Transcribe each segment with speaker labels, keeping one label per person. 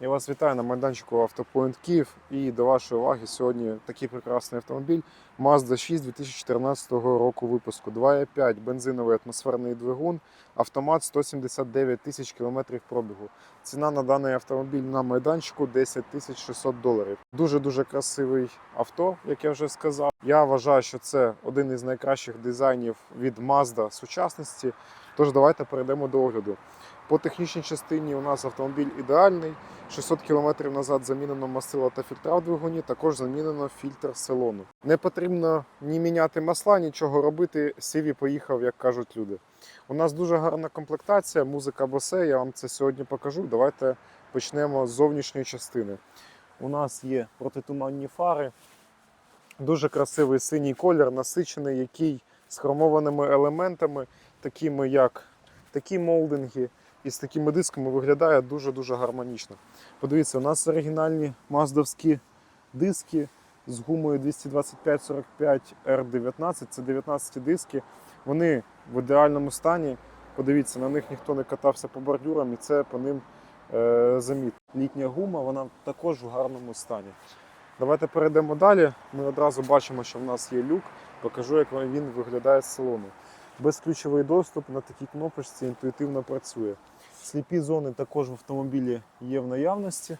Speaker 1: Я вас вітаю на майданчику Автопоінт Київ і до вашої уваги сьогодні такий прекрасний автомобіль Mazda 6 2014 року випуску. 2.5 бензиновий атмосферний двигун, автомат 179 тисяч кілометрів пробігу. Ціна на даний автомобіль на майданчику 10 тисяч 600 доларів. Дуже-дуже красивий авто, як я вже сказав. Я вважаю, що це один із найкращих дизайнів від Mazda сучасності. Тож давайте перейдемо до огляду. По технічній частині у нас автомобіль ідеальний. 600 км назад замінено мастило та фільтра в двигуні, також замінено фільтр салону. Не потрібно ні міняти масла, нічого робити. Сіві поїхав, як кажуть люди. У нас дуже гарна комплектація, музика Bose, я вам це сьогодні покажу. Давайте почнемо з зовнішньої частини. У нас є протитуманні фари, дуже красивий синій колір, насичений, який з хромованими елементами, такими як такі молдинги і з такими дисками виглядає дуже-дуже гармонічно. Подивіться, у нас оригінальні маздовські диски з гумою 225-45 R19. Це 19 диски. Вони в ідеальному стані. Подивіться, на них ніхто не катався по бордюрам і це по ним е, замітно. Літня гума, вона також в гарному стані. Давайте перейдемо далі. Ми одразу бачимо, що в нас є люк. Покажу, як він виглядає з салону. Безключовий доступ на такій кнопочці інтуїтивно працює. Сліпі зони також в автомобілі є в наявності.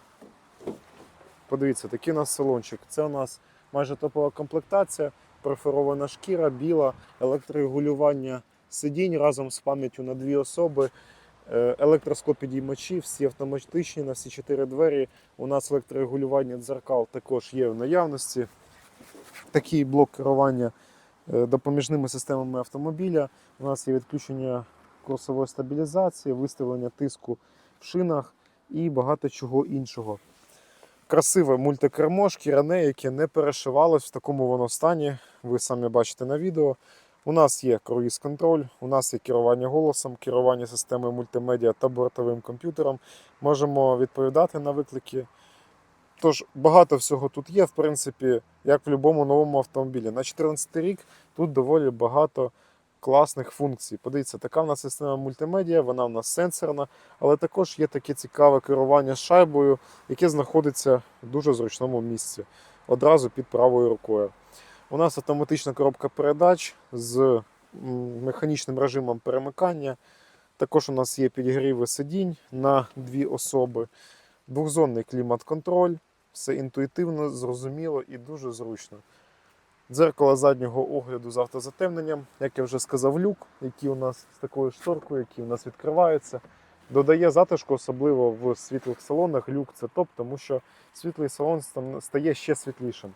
Speaker 1: Подивіться, такий у нас салончик. Це у нас майже топова комплектація, перфорована шкіра, біла, електрорегулювання сидінь разом з пам'яттю на дві особи, е, електросклопідіймачі, всі автоматичні на всі чотири двері. У нас електрорегулювання дзеркал також є в наявності. Такий блок керування допоміжними системами автомобіля. У нас є відключення курсової стабілізації, виставлення тиску в шинах і багато чого іншого. Красиве мультикермо, шкіряне, яке не перешивалось в такому воно стані. Ви самі бачите на відео. У нас є круїз-контроль, у нас є керування голосом, керування системою мультимедіа та бортовим комп'ютером. Можемо відповідати на виклики. Тож багато всього тут є, в принципі, як в будь-якому новому автомобілі. На 14 рік тут доволі багато класних функцій. Подивіться, така в нас система мультимедіа, вона в нас сенсорна, але також є таке цікаве керування шайбою, яке знаходиться в дуже зручному місці, одразу під правою рукою. У нас автоматична коробка передач з механічним режимом перемикання. Також у нас є підігріви сидінь на дві особи, двохзонний клімат-контроль, все інтуїтивно, зрозуміло і дуже зручно. Дзеркало заднього огляду з автозатемненням, як я вже сказав, люк, який у нас з такою шторкою, який у нас відкривається. Додає затишку, особливо в світлих салонах. Люк це топ, тому що світлий салон стає ще світлішим.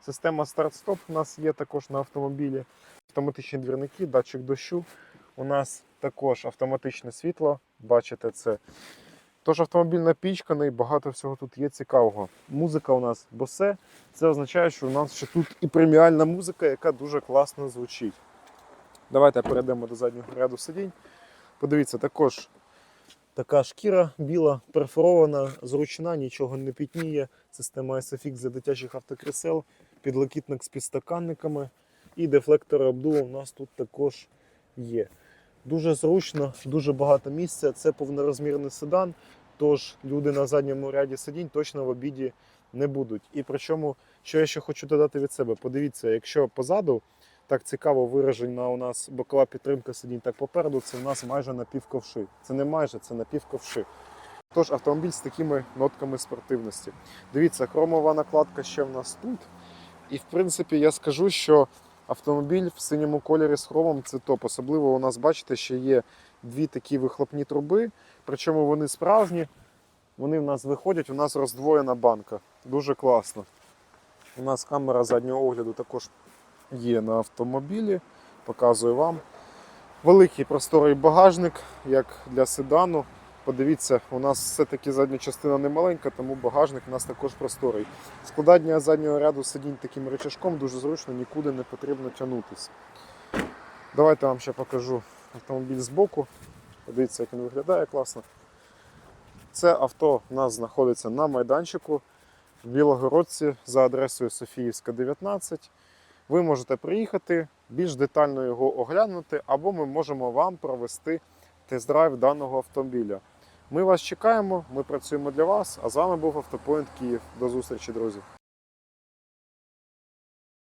Speaker 1: Система старт-стоп у нас є також на автомобілі. Автоматичні двірники, датчик дощу. У нас також автоматичне світло. Бачите це. Тож автомобіль напічканий, багато всього тут є цікавого. Музика у нас босе. Це означає, що у нас ще тут і преміальна музика, яка дуже класно звучить. Давайте перейдемо до заднього ряду сидінь. Подивіться, також така шкіра біла, перфорована, зручна, нічого не пітніє. Система SFX для дитячих автокрісел, підлокітник з підстаканниками і дефлектори обдуву у нас тут також є. Дуже зручно, дуже багато місця. Це повнорозмірний седан, тож люди на задньому ряді сидінь точно в обіді не будуть. І причому, що я ще хочу додати від себе, подивіться, якщо позаду так цікаво виражена у нас бокова підтримка сидінь, так попереду це у нас майже напівковши. Це не майже, це напівковши. Тож автомобіль з такими нотками спортивності. Дивіться, хромова накладка ще в нас тут. І в принципі я скажу, що автомобіль в синьому кольорі з хромом це топ. Особливо у нас, бачите, ще є дві такі вихлопні труби, причому вони справжні. Вони в нас виходять, у нас роздвоєна банка. Дуже класно. У нас камера заднього огляду також є на автомобілі. Показую вам. Великий просторий багажник, як для седану. Подивіться, у нас все-таки задня частина не маленька, тому багажник у нас також просторий. Складання заднього ряду сидінь таким рычажком дуже зручно, нікуди не потрібно тягнутися. Давайте вам ще покажу автомобіль збоку. Подивіться, як він виглядає класно. Це авто у нас знаходиться на майданчику в Білогородці за адресою Софіївська, 19. Ви можете приїхати, більш детально його оглянути, або ми можемо вам провести тест-драйв даного автомобіля. Ми вас чекаємо, ми працюємо для вас. А з вами був Автопоінт Київ. До зустрічі, друзі.